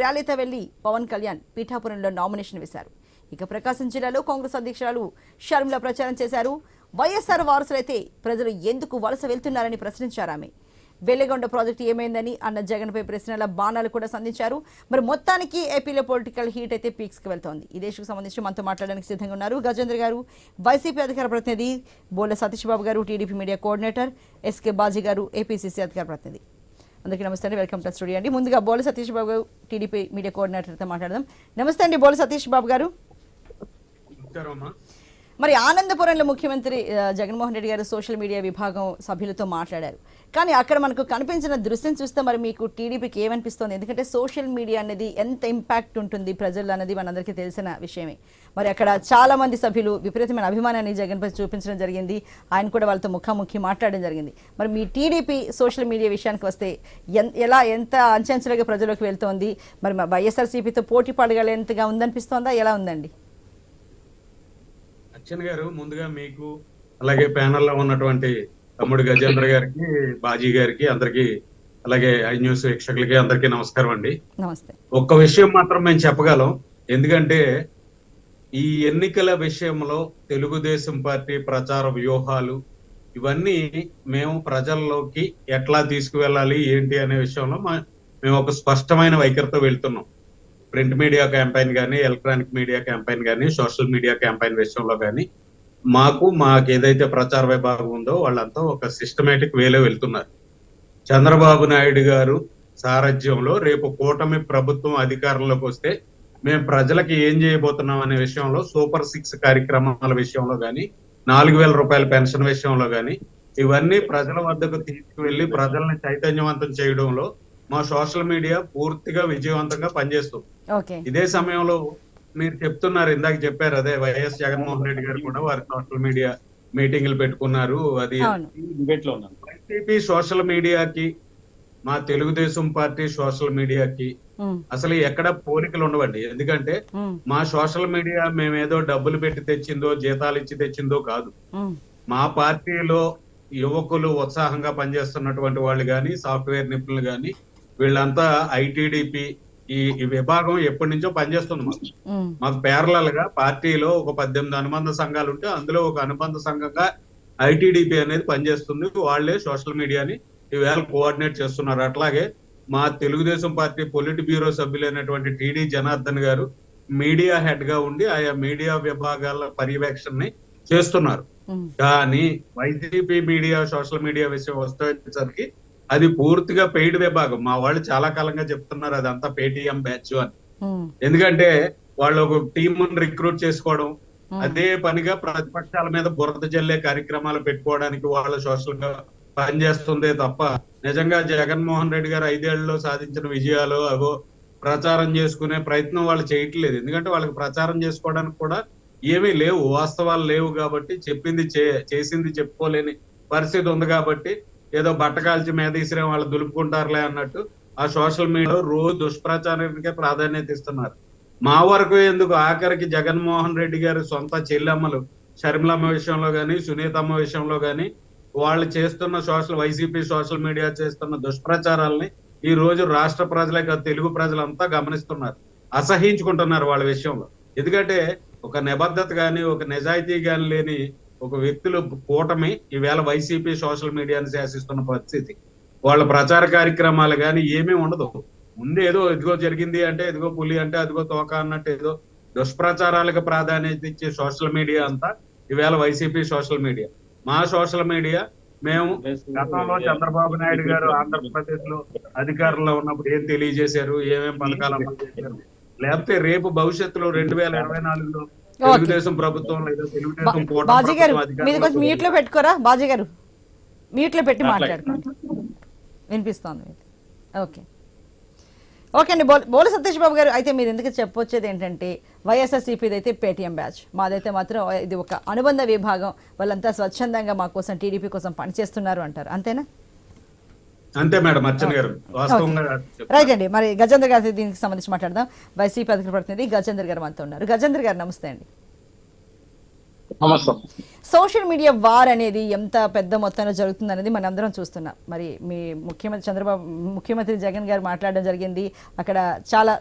ర్యాలీతో వెళ్ళి పవన్ కళ్యాణ్ పీఠాపురంలో నామినేషన్ వేశారు. ఇక ప్రకాశం జిల్లాలో కాంగ్రెస్ అధ్యక్షురాలు షర్మిల ప్రచారం చేశారు. వైఎస్ఆర్ వారసులైతే ప్రజలు ఎందుకు వలస వెళ్తున్నారని ప్రశ్నించారు ఆమె. వెల్లగొండ ప్రాజెక్టు ఏమైందని అన్న జగన్పై ప్రశ్నల బాణాలు కూడా సంధించారు. మరి మొత్తానికి ఏపీలో పొలిటికల్ హీట్ అయితే పీక్స్కి వెళ్తోంది. ఈ దేశకు సంబంధించి మనతో మాట్లాడడానికి సిద్ధంగా ఉన్నారు గజేంద్ర గారు వైసీపీ అధికార ప్రతినిధి Bola Satish Babu garu TDP media coordinator SK Baji garu APCC అధికార ప్రతినిధి. అందరికీ నమస్తే అండి. వెల్కమ్ టు స్టూడియో అండి. ముందుగా బోల సతీష్ బాబు గారు టీడీపీ మీడియా కోఆర్డినేటర్తో మాట్లాడదాం. నమస్తే అండి బోల సతీష్ బాబు గారు. మరి ఆనందపురంలో ముఖ్యమంత్రి జగన్మోహన్ రెడ్డి గారు సోషల్ మీడియా విభాగం సభ్యులతో మాట్లాడారు. కానీ అక్కడ మనకు కనిపించిన దృశ్యం చూస్తే మరి మీకు టీడీపీకి ఏమనిపిస్తోంది? ఎందుకంటే సోషల్ మీడియా అనేది ఎంత ఇంపాక్ట్ ఉంటుంది ప్రజలు అన్నది మనందరికీ తెలిసిన విషయమే. మరి అక్కడ చాలా మంది సభ్యులు విపరీతమైన అభిమానాన్ని జగన్పై చూపించడం జరిగింది. ఆయన కూడా వాళ్ళతో ముఖాముఖి మాట్లాడడం జరిగింది. మరి మీ టీడీపీ సోషల్ మీడియా విషయానికి వస్తే ఎలా ఎంత అంచెంచులుగా ప్రజలకు వెళ్తోంది? మరి వైఎస్ఆర్సీపీతో పోటీ పడగలేంతగా ఉందనిపిస్తోందా? ఎలా ఉందండి? అచ్చన్ గారు ముందుగా మీకు అలాగే ప్యానెల్లో ఉన్నటువంటి తమ్ముడు గజేంద్ర గారికి బాజీ గారికి అందరికి అలాగే ఐ న్యూస్ వీక్షకులకి అందరికీ నమస్కారం అండి. ఒక్క విషయం మాత్రం మేము చెప్పగలం. ఎందుకంటే ఈ ఎన్నికల విషయంలో తెలుగుదేశం పార్టీ ప్రచార వ్యూహాలు ఇవన్నీ మేము ప్రజల్లోకి ఎట్లా తీసుకువెళ్ళాలి ఏంటి అనే విషయంలో మా- మేము ఒక స్పష్టమైన వైఖరితో వెళ్తున్నాం. ప్రింట్ మీడియా క్యాంపెయిన్ కానీ ఎలక్ట్రానిక్ మీడియా క్యాంపెయిన్ కానీ సోషల్ మీడియా క్యాంపెయిన్ విషయంలో కానీ మాకు మాకు ఏదైతే ప్రచార విభాగం ఉందో వాళ్ళంతా ఒక సిస్టమేటిక్ వేలో వెళ్తున్నారు. చంద్రబాబు నాయుడు గారు సారథ్యంలో రేపు కూటమి ప్రభుత్వం అధికారంలోకి వస్తే మేము ప్రజలకి ఏం చేయబోతున్నాం అనే విషయంలో సూపర్ సిక్స్ కార్యక్రమాల విషయంలో కానీ నాలుగు వేల రూపాయల పెన్షన్ విషయంలో కానీ ఇవన్నీ ప్రజల వద్దకు తీసుకువెళ్ళి ప్రజల్ని చైతన్యవంతం చేయడంలో మా సోషల్ మీడియా పూర్తిగా విజయవంతంగా పనిచేస్తుంది ఓకే. ఇదే సమయంలో మీరు చెప్తున్నారు ఇందాక చెప్పారు అదే వైఎస్ జగన్మోహన్ రెడ్డి గారు కూడా వారి సోషల్ మీడియా మీటింగ్లు పెట్టుకున్నారు అది వైసీపీ సోషల్ మీడియాకి మా తెలుగుదేశం పార్టీ సోషల్ మీడియాకి అసలు ఎక్కడ పోలికలు ఉండవండి. ఎందుకంటే మా సోషల్ మీడియా మేమేదో డబ్బులు పెట్టి తెచ్చిందో జీతాలు ఇచ్చి తెచ్చిందో కాదు. మా పార్టీలో యువకులు ఉత్సాహంగా పనిచేస్తున్నటువంటి వాళ్ళు కానీ సాఫ్ట్వేర్ నిపుణులు కానీ వీళ్ళంతా ఐటీడీపీ ఈ విభాగం ఎప్పటి నుంచో పనిచేస్తుంది మాకు. మాకు పేర్లల్గా పార్టీలో ఒక పద్దెనిమిది అనుబంధ సంఘాలు ఉంటే అందులో ఒక అనుబంధ సంఘంగా ఐటీడీపీ అనేది పనిచేస్తుంది. వాళ్ళే సోషల్ మీడియాని ఈవేళ కోఆర్డినేట్ చేస్తున్నారు. అట్లాగే మా తెలుగుదేశం పార్టీ పొలిట్ బ్యూరో సభ్యులైనటువంటి టిడి జనార్దన్ గారు మీడియా హెడ్గా ఉండి ఆయా మీడియా విభాగాల పర్యవేక్షణని చేస్తున్నారు. కానీ వైసీపీ మీడియా సోషల్ మీడియా విషయం వచ్చేసరికి అది పూర్తిగా పెయిడ్ విభాగం మా వాళ్ళు చాలా కాలంగా చెప్తున్నారు అదంతా పేటిఎం బ్యాచ్ అని. ఎందుకంటే వాళ్ళు ఒక టీముని రిక్రూట్ చేసుకోవడం అదే పనిగా ప్రతిపక్షాల మీద బురద జల్లే కార్యక్రమాలు పెట్టుకోవడానికి వాళ్ళ సోషల్గా పనిచేస్తుందే తప్ప నిజంగా జగన్మోహన్ రెడ్డి గారు ఐదేళ్ళలో సాధించిన విజయాలు అవో ప్రచారం చేసుకునే ప్రయత్నం వాళ్ళు చేయట్లేదు. ఎందుకంటే వాళ్ళకి ప్రచారం చేసుకోవడానికి కూడా ఏమీ లేవు. వాస్తవాలు లేవు కాబట్టి చెప్పింది చే- చేసింది చెప్పుకోలేని పరిస్థితి ఉంది కాబట్టి ఏదో బట్టకాల్చి మీద ఇసిరే వాళ్ళు దులుపుకుంటారులే అన్నట్టు ఆ సోషల్ మీడియాలో రోజు దుష్ప్రచారానికే ప్రాధాన్యత ఇస్తున్నారు. మా వరకు ఎందుకు ఆఖరికి జగన్మోహన్ రెడ్డి గారి సొంత చెల్లెమ్మలు షర్మిలమ్మ విషయంలో గాని సునీతమ్మ విషయంలో కానీ వాళ్ళు చేస్తున్న సోషల్ వైసీపీ సోషల్ మీడియా చేస్తున్న దుష్ప్రచారాలని ఈ రోజు రాష్ట్ర ప్రజలే కాదు తెలుగు ప్రజలంతా గమనిస్తున్నారు. అసహించుకుంటున్నారు వాళ్ళ విషయంలో. ఎందుకంటే ఒక నిబద్ధత కానీ ఒక నిజాయితీ కానీ లేని ఒక వ్యక్తులు కూటమి ఈవేళ వైసీపీ సోషల్ మీడియాను శాసిస్తున్న పరిస్థితి. వాళ్ళ ప్రచార కార్యక్రమాలు కానీ ఏమీ ఉండదు. ముందు ఏదో ఇదిగో జరిగింది అంటే ఇదిగో పులి అంటే అదిగో తోక అన్నట్టు ఏదో దుష్ప్రచారాలకు ప్రాధాన్యత ఇచ్చే సోషల్ మీడియా అంతా ఈవేళ వైసీపీ సోషల్ మీడియా. మా సోషల్ మీడియా మేము గతంలో చంద్రబాబు నాయుడు గారు ఆంధ్రప్రదేశ్లో అధికారంలో ఉన్నప్పుడు ఏం తెలియజేశారు ఏమేం పథకాలు అమలు చేశారు? లేకపోతే రేపు భవిష్యత్తులో రెండు వేల ఇరవై నాలుగులో తెలుగుదేశం ప్రభుత్వంలో ఏదో తెలుగుదేశం బాజీ గారు ప్రభుత్వం మీది కొంచెం మ్యూట్లో పెట్టుకోరా? బాజీ గారు మ్యూట్లో పెట్టి మాట్లాడు. మాట్లాడుకోండి. వినిపిస్తోంది ఓకే. ఓకే అండి బోల్ బోల సతీష్ బాబు గారు అయితే మీరు ఎందుకు చెప్పొచ్చేది ఏంటంటే వైఎస్ఆర్సీపీది అయితే పేటీఎం బ్యాచ్. మాదైతే మాత్రం ఇది ఒక అనుబంధ విభాగం. వాళ్ళంతా స్వచ్ఛందంగా మా కోసం టీడీపీ కోసం పనిచేస్తున్నారు అంటారు. అంతేనా? అంతే మేడం అర్చన గారు. రైట్ అండి మరి గజేంద్ర గారి దీనికి సంబంధించి మాట్లాడదాం. వైసీపీ అధికార ప్రతినిధి గజేంద్ర గారు మనతో ఉన్నారు. గజేంద్ర గారు నమస్తే అండి. సోషల్ మీడియా వార్ అనేది ఎంత పెద్ద మొత్తంలో జరుగుతుంది అనేది మనం అందరం చూస్తున్నాం. మరి మీ ముఖ్యమంత్రి చంద్రబాబు ముఖ్యమంత్రి జగన్ గారు మాట్లాడడం జరిగింది. అక్కడ చాలా